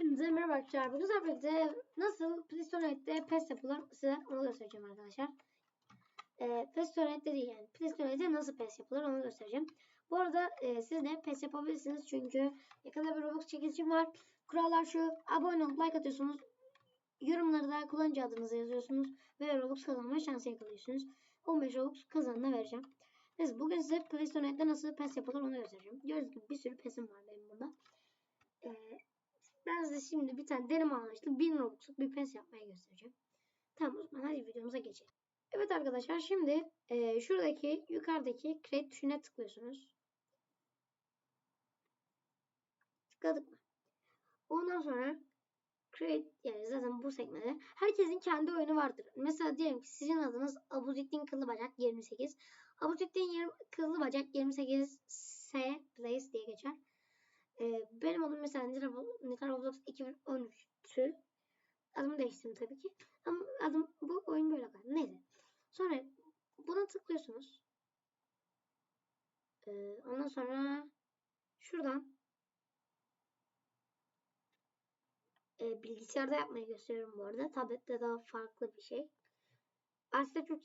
Hepinize merhaba arkadaşlar. Bugün sizlerle birlikte nasıl PlayStation'da PES yapılır size onu göstereceğim arkadaşlar. Ee, PlayStation'da değil yani. PlayStation'da nasıl PES yapılır onu göstereceğim. Bu arada e, siz de PES yapabilirsiniz çünkü yakında bir Roblox çekilişim var. Kurallar şu. Abone olup like atıyorsunuz. Yorumları da kullanıcı adınızı yazıyorsunuz ve Robux kazanma şansı yakalıyorsunuz. 15 Robux kazanına vereceğim. Neyse bugün size PlayStation'da nasıl PES yapılır onu göstereceğim. Gördüğünüz gibi bir sürü PES'im var benim burada. Ee, ben size şimdi bir tane deneme amaçlı 1000 Robux'luk bir PES yapmaya göstereceğim. Tamam o zaman hadi videomuza geçelim. Evet arkadaşlar şimdi e, şuradaki yukarıdaki create tuşuna tıklıyorsunuz. Tıkladık mı? Ondan sonra create yani zaten bu sekmede herkesin kendi oyunu vardır. Mesela diyelim ki sizin adınız Abuzittin Kıllıbacak 28. Abuzittin 20, Kıllıbacak 28 S Place diye geçer. Ee, benim adım mesela Nita Roblox 2013'tü. Adımı değiştirdim tabii ki. Ama adım bu oyun böyle kaldı. Neyse. Sonra buna tıklıyorsunuz. Ee, ondan sonra şuradan e, bilgisayarda yapmayı gösteriyorum bu arada. Tablette daha farklı bir şey. Aslında çok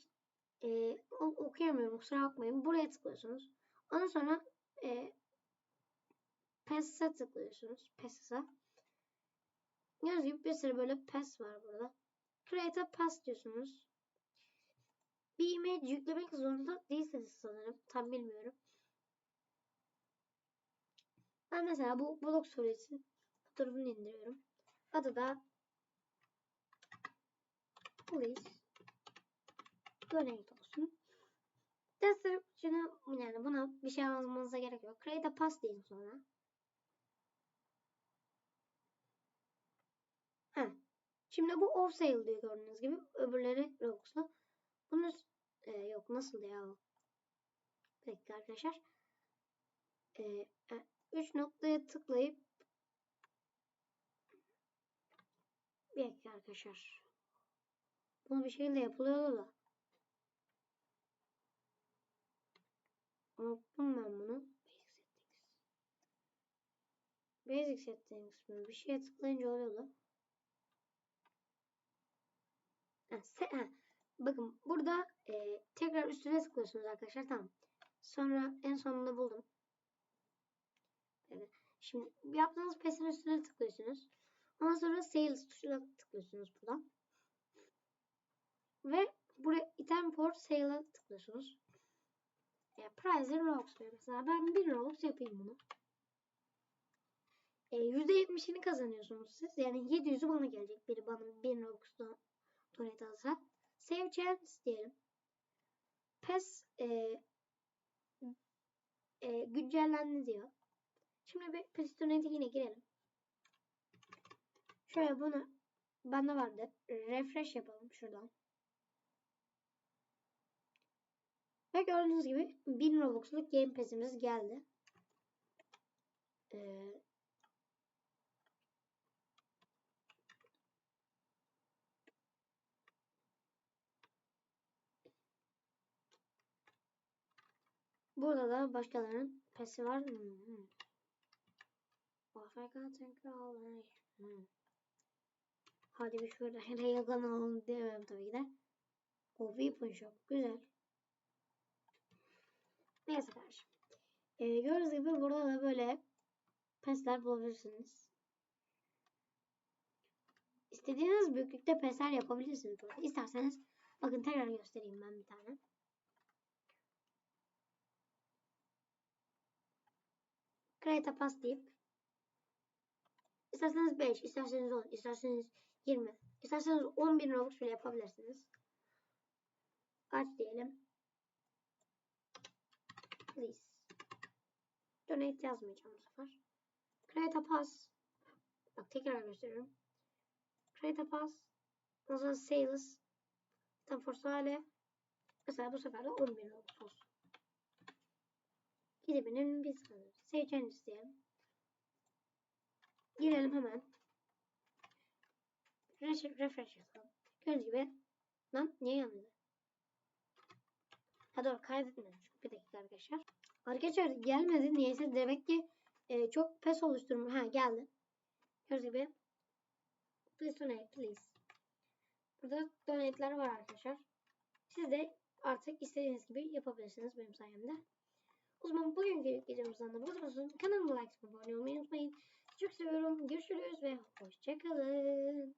e, okuyamıyorum kusura bakmayın. Buraya tıklıyorsunuz. Ondan sonra e, PES'e tıklıyorsunuz. PES'e. Gördüğünüz bir sürü böyle PES var burada. Create a PES diyorsunuz. Bir image yüklemek zorunda değilsiniz sanırım. Tam bilmiyorum. Ben mesela bu blok suresi fotoğrafını indiriyorum. Adı da please donate olsun. Description'a yani buna bir şey yazmanıza gerek yok. Create a pass deyin sonra. Şimdi bu off sale diyor gördüğünüz gibi. Öbürleri Robux'la. Bunu e, yok nasıl ya? Peki arkadaşlar. E, 3 noktaya tıklayıp bir dakika arkadaşlar. Bunu bir şekilde yapılıyordu da. Unuttum ben bunu. Basic settings. Basic settings mi? Bir şeye tıklayınca oluyordu. Bakın burada e, tekrar üstüne tıklıyorsunuz arkadaşlar. Tamam. Sonra en sonunda buldum. Evet. Şimdi yaptığınız PES'in üstüne tıklıyorsunuz. Ondan sonra Sales tuşuna tıklıyorsunuz buradan. Ve buraya item for sale'a tıklıyorsunuz. E, Price Robux diyor mesela. Ben 1 Robux yapayım bunu. E, %70'ini kazanıyorsunuz siz. Yani 700'ü bana gelecek. Biri bana 1 Robux'dan donate alsa. Save chance diyelim. PES e, e, güncellendi diyor. Şimdi bir PES donate'e yine girelim. Şöyle bunu bende vardı. Refresh yapalım şuradan. Ve gördüğünüz gibi 1000 Robux'luk Game Pass'imiz geldi. Ee, Burada da başkalarının pesi var. Hmm. Tekrar hmm. Hadi bir şurada Railgun alalım diyemem tabii ki de. O Weapon Shop. Güzel. Neyse kardeşim. Ee, gördüğünüz gibi burada da böyle pesler bulabilirsiniz. İstediğiniz büyüklükte pesler yapabilirsiniz. Burada. İsterseniz bakın tekrar göstereyim ben bir tane. Create a pass deyip isterseniz 5, isterseniz 10, isterseniz 20, isterseniz 10 bin Robux bile yapabilirsiniz. Aç diyelim. Please. Donate yazmayacağım bu sefer. Create a pass. Bak tekrar gösteriyorum. Create a pass. Ondan sonra sales. Tam forsale. Mesela bu sefer de 10 bin Robux olsun. Gidibinin biz kalır. Save isteyelim. Girelim hemen. Refresh, refresh yapalım. Gördüğünüz gibi. Lan niye yanıyor? Ha doğru kaydetmemiş. Bir dakika arkadaşlar. Arkadaşlar gelmedi. Niyeyse demek ki e, çok pes oluşturmuş. Ha geldi. Gördüğünüz gibi please donate please. Burada donate'ler var arkadaşlar. Siz de artık istediğiniz gibi yapabilirsiniz benim sayemde. O zaman bugünkü videomuzdan da bu kadar olsun. Kanalıma like abone olmayı unutmayın. Çok seviyorum. Görüşürüz ve hoşçakalın.